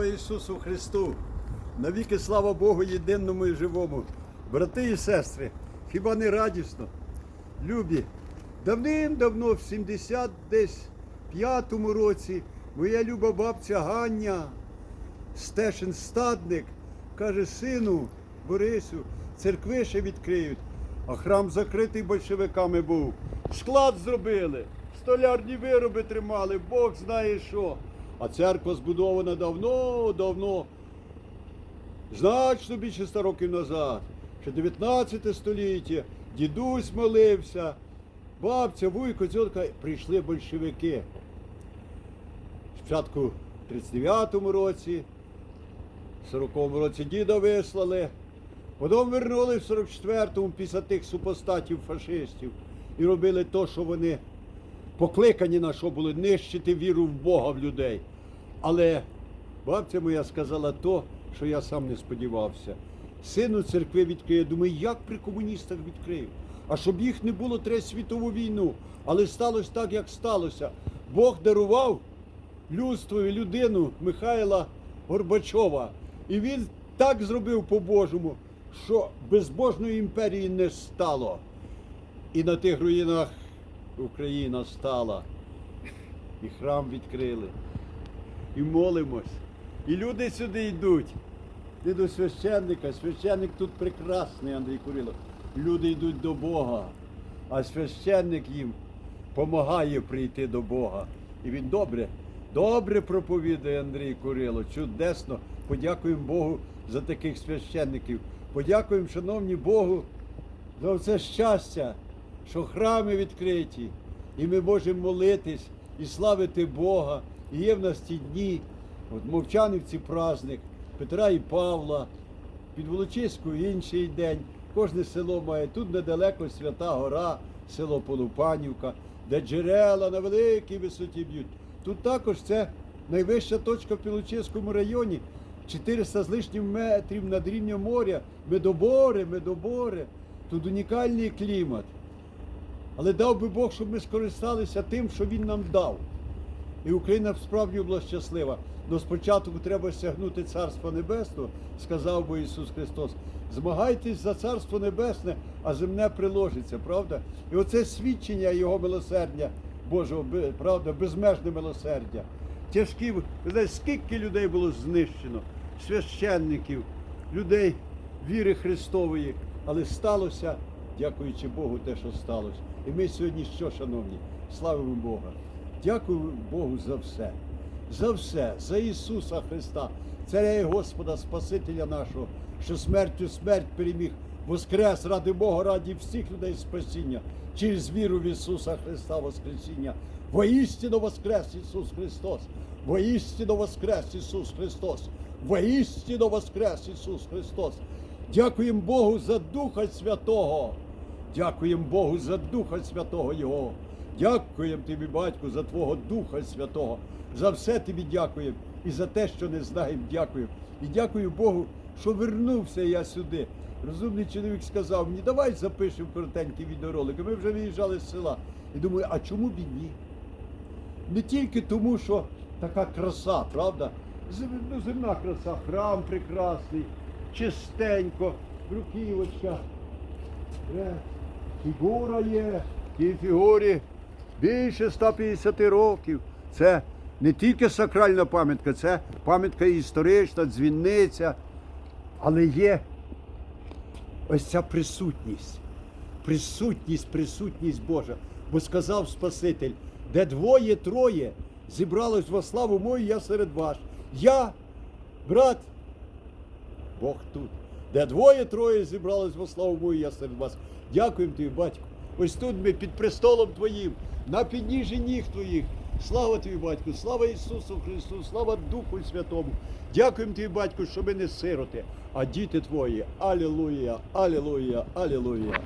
Ісусу Христу! Навіки слава Богу єдиному і живому. Брати і сестри, хіба не радісно? Любі, давним-давно, в 70 десь п'ятому році, моя люба бабця Гання, Стешин стадник, каже, сину Борисю, церкви ще відкриють, а храм закритий большевиками був. Склад зробили, столярні вироби тримали, Бог знає що. А церква збудована давно, давно, значно більше 100 років назад. Ще 19 століття, дідусь молився, бабця, вуйко, тітка, прийшли большевики. Спочатку в 39-му році, в 40-му році діда вислали, потім вернули в 44-му після тих супостатів фашистів і робили те, що вони покликані на що були нищити віру в Бога в людей. Але бабця моя сказала то, що я сам не сподівався. Сину церкви відкриє. Думаю, як при комуністах відкрив? А щоб їх не було Третю світову війну. Але сталося так, як сталося. Бог дарував людству і людину Михайла Горбачова. І він так зробив по-божому, що безбожної імперії не стало. І на тих руїнах Україна стала. І храм відкрили. І молимось. І люди сюди йдуть. Не до священника. Священник тут прекрасний, Андрій Курило. Люди йдуть до Бога, а священник їм допомагає прийти до Бога. І він добре, добре проповідує Андрій Курило. Чудесно. Подякуємо Богу за таких священників. Подякуємо, шановні Богу, за це щастя, що храми відкриті, і ми можемо молитись і славити Бога. Є в нас ті дні, от Мовчанівці праздник, Петра і Павла, під Волочиською інший день. Кожне село має тут недалеко Свята Гора, село Полупанівка, де джерела на великій висоті б'ють. Тут також це найвища точка в Пілочиському районі. 400 з лишнім метрів над рівнем моря, медобори, медобори. Тут унікальний клімат. Але дав би Бог, щоб ми скористалися тим, що Він нам дав. І Україна справді була щаслива. Но спочатку треба сягнути Царство Небесного, сказав би Ісус Христос. Змагайтесь за Царство Небесне, а земне приложиться, правда? І оце свідчення Його милосердя Божого, правда, безмежне милосердя. Тяжкі, ви знаєте, скільки людей було знищено, священників, людей віри Христової, але сталося, дякуючи Богу, те, що сталося. І ми сьогодні що, шановні, славимо Бога. Дякую Богу за все. За все, за Ісуса Христа, Царя і Господа, Спасителя нашого, що смертю смерть переміг, воскрес ради Бога, раді всіх людей спасіння, через віру в Ісуса Христа Воскресіння. Воістину воскрес Ісус Христос, воістину воскрес Ісус Христос, воістину воскрес Ісус Христос. Дякуємо Богу за Духа Святого. Дякуємо Богу за Духа Святого Його. Дякуємо тобі, батьку, за Твого Духа Святого. За все тобі дякуємо. І за те, що не знаємо, дякуємо. І дякую Богу, що вернувся я сюди. Розумний чоловік сказав мені, давай запишемо коротенький відеоролик. І Ми вже виїжджали з села. І думаю, а чому б ні? Не тільки тому, що така краса, правда? Ну, земна краса, храм прекрасний, чистенько, бруківочка. Е, Фігура є, тій фігурі більше 150 років. Це не тільки сакральна пам'ятка, це пам'ятка історична, дзвінниця, але є ось ця присутність. Присутність, присутність Божа. Бо сказав Спаситель, де двоє-троє зібралось во славу мою, я серед вас. Я, брат, Бог тут. Де двоє-троє зібрались во славу мою, я серед вас. Дякуємо тобі, батько. Ось тут ми під престолом Твоїм, на підніжжі ніг Твоїх. Слава тобі, батьку, слава Ісусу Христу, слава Духу Святому. Дякуємо тобі, батьку, що ми не сироти, а діти твої. Алілуя, алілуя, алілуя.